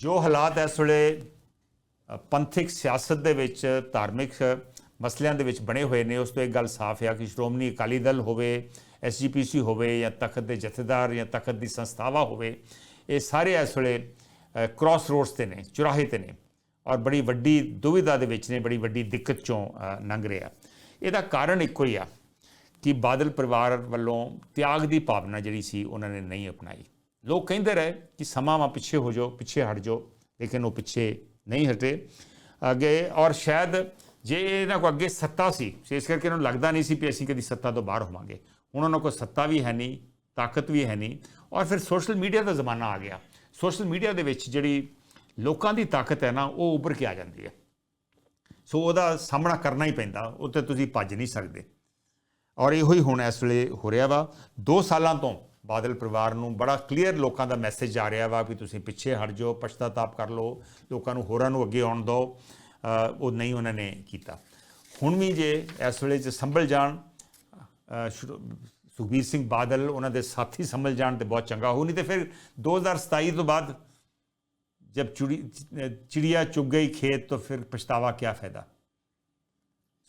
ਜੋ ਹਾਲਾਤ ਇਸ ਵੇਲੇ ਅ, ਪੰਥਕ ਸਿਆਸਤ ਦੇ ਵਿੱਚ ਧਾਰਮਿਕ ਮਸਲਿਆਂ ਦੇ ਵਿੱਚ ਬਣੇ ਹੋਏ ਨੇ ਉਸ ਤੋਂ ਇੱਕ ਗੱਲ ਸਾਫ਼ ਹੈ ਕਿ ਸ਼੍ਰੋਮਣੀ ਅਕਾਲੀ ਦਲ ਹੋਵੇ ਐਸਜੀਪੀਸੀ ਹੋਵੇ ਜਾਂ ਤਖਤ ਦੇ ਜਥੇਦਾਰ ਜਾਂ ਤਖਤ ਦੀ ਸੰਸਥਾਵਾਂ ਹੋਵੇ ਇਹ ਸਾਰੇ ਇਸ ਵੇਲੇ ਕ੍ਰਾਸ ਰੋਡਸ ਤੇ ਨੇ ਚੁਰਾਹੇ ਤੇ ਨੇ ਔਰ ਬੜੀ ਵੱਡੀ ਦੁਵਿਧਾ ਦੇ ਵਿੱਚ ਨੇ ਬੜੀ ਵੱਡੀ ਦਿੱਕਤ ਚੋਂ ਲੰਘ ਰਿਹਾ। ਇਹਦਾ ਕਾਰਨ ਇੱਕੋ ਹੀ ਆ ਕਿ ਬਾਦਲ ਪਰਿਵਾਰ ਵੱਲੋਂ ਤਿਆਗ ਦੀ ਭਾਵਨਾ ਜਿਹੜੀ ਸੀ ਉਹਨਾਂ ਨੇ ਨਹੀਂ ਅਪਣਾਈ। ਲੋਕ ਕਹਿੰਦੇ ਰਹੇ ਕਿ ਸਮਾਂ ਮਾ ਪਿੱਛੇ ਹੋ ਜਾਓ, ਪਿੱਛੇ ਹਟ ਜਾਓ, ਲੇਕਿਨ ਉਹ ਪਿੱਛੇ ਨਹੀਂ ਹਟੇ। ਅੱਗੇ ਔਰ ਸ਼ਾਇਦ ਜੇ ਇਹਨਾਂ ਕੋ ਅੱਗੇ ਸੱਤਾ ਸੀ, ਸੋ ਇਸ ਕਰਕੇ ਇਹਨਾਂ ਨੂੰ ਲੱਗਦਾ ਨਹੀਂ ਸੀ ਕਿ ਅਸੀਂ ਕਦੀ ਸੱਤਾ ਤੋਂ ਬਾਹਰ ਹੋਵਾਂਗੇ। ਹੁਣ ਉਹਨਾਂ ਕੋਲ ਸੱਤਾ ਵੀ ਹੈ ਨਹੀਂ, ਤਾਕਤ ਵੀ ਹੈ ਨਹੀਂ ਔਰ ਫਿਰ ਸੋਸ਼ਲ ਮੀਡੀਆ ਦਾ ਜ਼ਮਾਨਾ ਆ ਗਿਆ। ਸੋਸ਼ਲ ਮੀਡੀਆ ਦੇ ਵਿੱਚ ਜਿਹੜੀ ਲੋਕਾਂ ਦੀ ਤਾਕਤ ਹੈ ਨਾ, ਉਹ ਉੱਭਰ ਕੇ ਆ ਜਾਂਦੀ ਹੈ। ਸੋ ਉਹਦਾ ਸਾਹਮਣਾ ਕਰਨਾ ਹੀ ਪੈਂਦਾ, ਉਹ ਤੇ ਤੁਸੀਂ ਭੱਜ ਨਹੀਂ ਸਕਦੇ। ਔਰ ਇਹੋ ਹੀ ਹੁਣ ਇਸ ਵੇਲੇ ਹੋ ਰਿਹਾ ਵਾ। 2 ਸਾਲਾਂ ਤੋਂ ਬਾਦਲ ਪਰਿਵਾਰ ਨੂੰ ਬੜਾ ਕਲੀਅਰ ਲੋਕਾਂ ਦਾ ਮੈਸੇਜ ਜਾ ਰਿਹਾ ਵਾ ਕਿ ਤੁਸੀਂ ਪਿੱਛੇ ਹਟ ਜਾਓ, ਪਛਤਾਤਾਪ ਕਰ ਲਓ, ਲੋਕਾਂ ਨੂੰ ਹੋਰਾਂ ਨੂੰ ਅੱਗੇ ਆਉਣ ਦਿਓ। ਉਹ ਨਹੀਂ ਉਹਨਾਂ ਨੇ ਕੀਤਾ। ਹੁਣ ਵੀ ਜੇ ਇਸ ਵੇਲੇ 'ਚ ਸੰਭਲ ਜਾਣ ਸੁਖਬੀਰ ਸਿੰਘ ਬਾਦਲ ਉਹਨਾਂ ਦੇ ਸਾਥੀ ਸੰਭਲ ਜਾਣ ਤੇ ਬਹੁਤ ਚੰਗਾ ਹੋ ਨਹੀਂ ਤੇ ਫਿਰ 2027 ਤੋਂ ਬਾਅਦ ਜਦ ਚੁੜੀ, ਚਿੜੀਆ ਚੁੱਗ ਗਈ ਖੇਤ ਤੋਂ ਫਿਰ ਪਛਤਾਵਾ ਕੀ ਫਾਇਦਾ?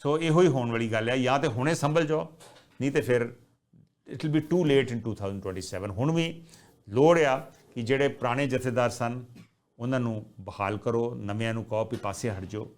ਸੋ ਇਹੋ ਹੀ ਹੋਣ ਵਾਲੀ ਗੱਲ ਹੈ ਜਾਂ ਤੇ ਹੁਣੇ ਸੰਭਲ ਜਾਓ, ਨਹੀਂ ਤੇ ਫਿਰ it will be too late in 2027 ਹੁਣ ਵੀ ਲੋੜ ਆ ਕਿ ਜਿਹੜੇ ਪੁਰਾਣੇ ਜਥੇਦਾਰ ਸਨ, ਉਹਨਾਂ ਨੂੰ ਬਹਾਲ ਕਰੋ, ਨਵਿਆਂ ਨੂੰ ਕਹੋ ਵੀ ਪਾਸੇ ਹਟ ਜਾਓ।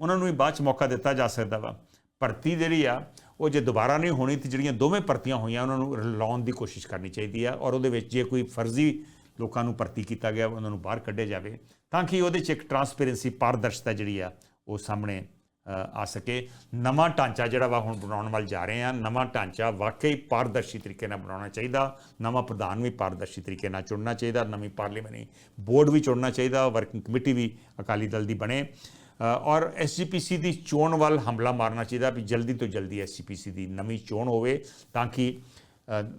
ਉਹਨਾਂ ਨੂੰ ਵੀ ਬਾਅਦ ਚ ਮੌਕਾ ਦਿੱਤਾ ਜਾ ਸਕਦਾ ਵਾ। ਭਰਤੀ ਜਿਹੜੀ ਆ, ਉਹ ਜੇ ਦੁਬਾਰਾ ਨਹੀਂ ਹੋਣੀ ਤੇ ਜਿਹੜੀਆਂ ਦੋਵੇਂ ਭਰਤੀਆਂ ਹੋਈਆਂ, ਉਹਨਾਂ ਨੂੰ ਲਾਉਣ ਦੀ ਕੋਸ਼ਿਸ਼ ਕਰਨੀ ਚਾਹੀਦੀ ਆ ਔਰ ਉਹਦੇ ਵਿੱਚ ਜੇ ਕੋਈ ਫਰਜ਼ੀ ਲੋਕਾਂ ਨੂੰ ਭਰਤੀ ਕੀਤਾ ਗਿਆ, ਉਹਨਾਂ ਨੂੰ ਬਾਹਰ ਕੱਢਿਆ ਜਾਵੇ। ਤਾਂ ਕਿ ਉਹਦੇ 'ਚ ਇੱਕ ਟਰਾਂਸਪੇਰੈਂਸੀ ਪਾਰਦਰਸ਼ਤਾ ਜਿਹੜੀ ਆ, ਉਹ ਸਾਹਮਣੇ ਆ ਸਕੇ। ਨਵਾਂ ਢਾਂਚਾ ਜਿਹੜਾ ਵਾ ਹੁਣ ਬਣਾਉਣ ਵੱਲ ਜਾ ਰਹੇ ਆ ਨਵਾਂ ਢਾਂਚਾ ਵਾਕਈ ਪਾਰਦਰਸ਼ੀ ਤਰੀਕੇ ਨਾਲ ਬਣਾਉਣਾ ਚਾਹੀਦਾ। ਨਵਾਂ ਪ੍ਰਧਾਨ ਵੀ ਪਾਰਦਰਸ਼ੀ ਤਰੀਕੇ ਨਾਲ ਚੁਣਨਾ ਚਾਹੀਦਾ। ਨਵੀਂ ਪਾਰਲੀਮੈਂਟਰੀ ਬੋਰਡ ਵੀ ਚੁਣਨਾ ਚਾਹੀਦਾ। ਵਰਕਿੰਗ ਕਮੇਟੀ ਵੀ ਅਕਾਲੀ ਦਲ ਦੀ ਬਣੇ। ਅ, ਔਰ ਐਸਜੀਪੀਸੀ ਦੀ ਚੋਣ ਵੱਲ ਹਮਲਾ ਮਾਰਨਾ ਚਾਹੀਦਾ ਵੀ ਜਲਦੀ ਤੋਂ ਜਲਦੀ ਐਸਜੀਪੀਸੀ ਦੀ ਨਵੀਂ ਚੋਣ ਹੋਵੇ ਤਾਂ ਕਿ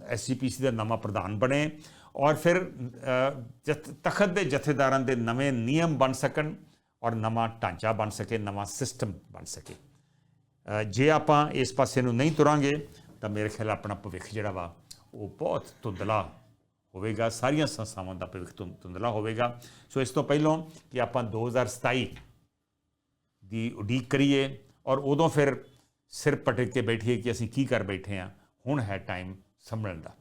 ਐਸਜੀਪੀਸੀ ਦਾ ਨਵਾਂ ਪ੍ਰਧਾਨ ਬਣੇ। ਔਰ ਫਿਰ ਅ, ਤਖਤ ਦੇ ਜਥੇਦਾਰਾਂ ਦੇ ਨਵੇਂ ਨਿਯਮ ਬਣ ਸਕਣ। ਔਰ ਨਵਾਂ ਢਾਂਚਾ ਬਣ ਸਕੇ, ਨਵਾਂ ਸਿਸਟਮ ਬਣ ਸਕੇ। ਜੇ ਆਪਾਂ ਇਸ ਪਾਸੇ ਨੂੰ ਨਹੀਂ ਤੁਰਾਂਗੇ, ਤਾਂ ਮੇਰੇ ਖਿਆਲ ਆਪਣਾ ਭਵਿੱਖ ਜਿਹੜਾ ਵਾ, ਉਹ ਬਹੁਤ ਧੁੰਦਲਾ ਹੋਵੇਗਾ। ਸਾਰੀਆਂ ਸੰਸਥਾਵਾਂ ਦਾ ਭਵਿੱਖ ਧੁੰ- ਧੁੰਦਲਾ ਹੋਵੇਗਾ। ਸੋ ਇਸ ਤੋਂ ਪਹਿਲਾਂ ਕਿ ਆਪਾਂ 2027 ਦੀ ਉਡੀਕ ਕਰੀਏ ਔਰ ਉਦੋਂ ਫਿਰ ਸਿਰ ਪਟਕ ਕੇ ਬੈਠੀਏ ਕਿ ਅਸੀਂ ਕੀ ਕਰ ਬੈਠੇ ਹਾਂ। ਹੁਣ ਹੈ ਟਾਈਮ ਸੰਭਲਣ ਦਾ।